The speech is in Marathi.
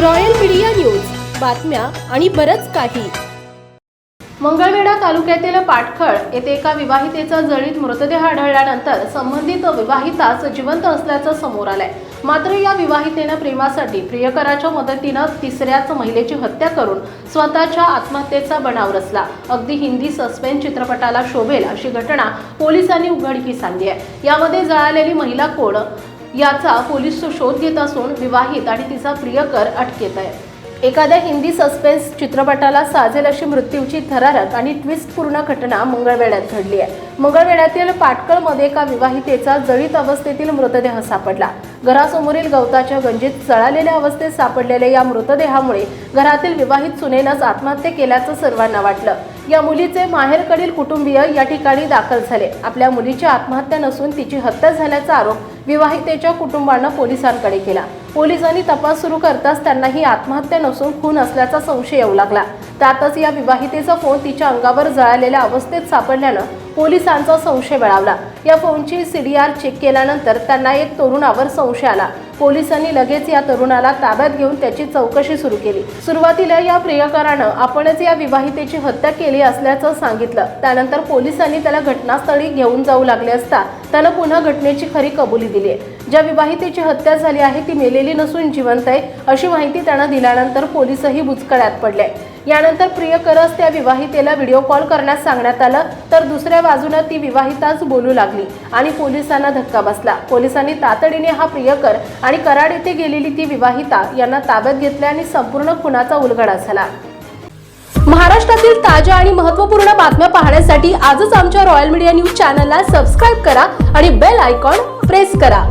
Royal media news. बातम्या आणि बरंच काही. मंगळवेढा तालुक्यातील पाटखळ येथे एका विवाहितेचा जळीत मृतदेह आढळल्यानंतर संबंधित विवाहिताच जिवंत असल्याचं समोर आलंय. मात्र या विवाहितेनं प्रेमासाठी प्रियकराच्या मदतीनं तिसऱ्याच महिलेची हत्या करून स्वतःच्या आत्महत्येचा बनाव रचला. अगदी हिंदी सस्पेन्स चित्रपटाला शोभेल अशी घटना पोलिसांनी उघडकीस आणली आहे. यामध्ये जळालेली महिला कोण? याचा पोलीस शोध घेत असून विवाहित आणि तिचा प्रियकर अटकेत आहे. एखाद्या हिंदी सस्पेन्स चित्रपटाला साजेल अशी मृत्यूची थरारक आणि ट्विस्टपूर्ण घटना मंगळवेढ्यात घडली आहे. मंगळवेढ्यातील पाटकळमध्ये एका विवाहितेचा जळीत अवस्थेतील मृतदेह सापडला. घरासमोरील गवताच्या गंजीत चळालेल्या अवस्थेत सापडलेल्या या मृतदेहामुळे घरातील विवाहित सुनेनंच आत्महत्या केल्याचं सर्वांना वाटलं. या मुलीचे माहेरकडील कुटुंबीय या ठिकाणी दाखल झाले. आपल्या मुलीची आत्महत्या नसून तिची हत्या झाल्याचा आरोप विवाहितेच्या कुटुंबानं पोलिसांकडे केला. पोलिसांनी तपास सुरू करताच त्यांना ही आत्महत्या नसून खून असल्याचा संशय येऊ लागला. त्यातच या विवाहितेचा फोन तिच्या अंगावर जळालेल्या अवस्थेत सापडल्यानं पोलिसांचा संशय बळावला. या फोनची सीडीआर चेक केल्यानंतर त्यांना एक तरुणावर संशय आला. पोलिसांनी लगेच या तरुणाला ताब्यात घेऊन त्याची चौकशी सुरू केली. सुरुवातीला या प्रियकरानं आपणच या विवाहितेची हत्या केली असल्याचं सांगितलं. त्यानंतर पोलिसांनी त्याला घटनास्थळी घेऊन जाऊ लागले असता त्यानं पुन्हा घटनेची खरी कबुली दिली आहे. ज्या विवाहितेची हत्या झाली आहे ती मेलेली नसून जिवंत आहे अशी माहिती त्यानं दिल्यानंतर पोलिसही बुचकळ्यात पडले. यानंतर प्रियकरस त्या विवाहितेला व्हिडिओ कॉल करण्यास सांगण्यात आलं तर दुसऱ्या बाजूनं ती विवाहिताच बोलू लागली आणि पोलिसांना धक्का बसला. पोलिसांनी तातडीने हा प्रियकर आणि कराड येथे गेलेली ती विवाहिता यांना ताब्यात घेतल्या आणि संपूर्ण खुनाचा उलगडा झाला. महाराष्ट्रातील ताज्या आणि महत्त्वपूर्ण बातम्या पाहण्यासाठी आजच आमच्या रॉयल मीडिया न्यूज चॅनलला सबस्क्राईब करा आणि बेल आयकॉन प्रेस करा.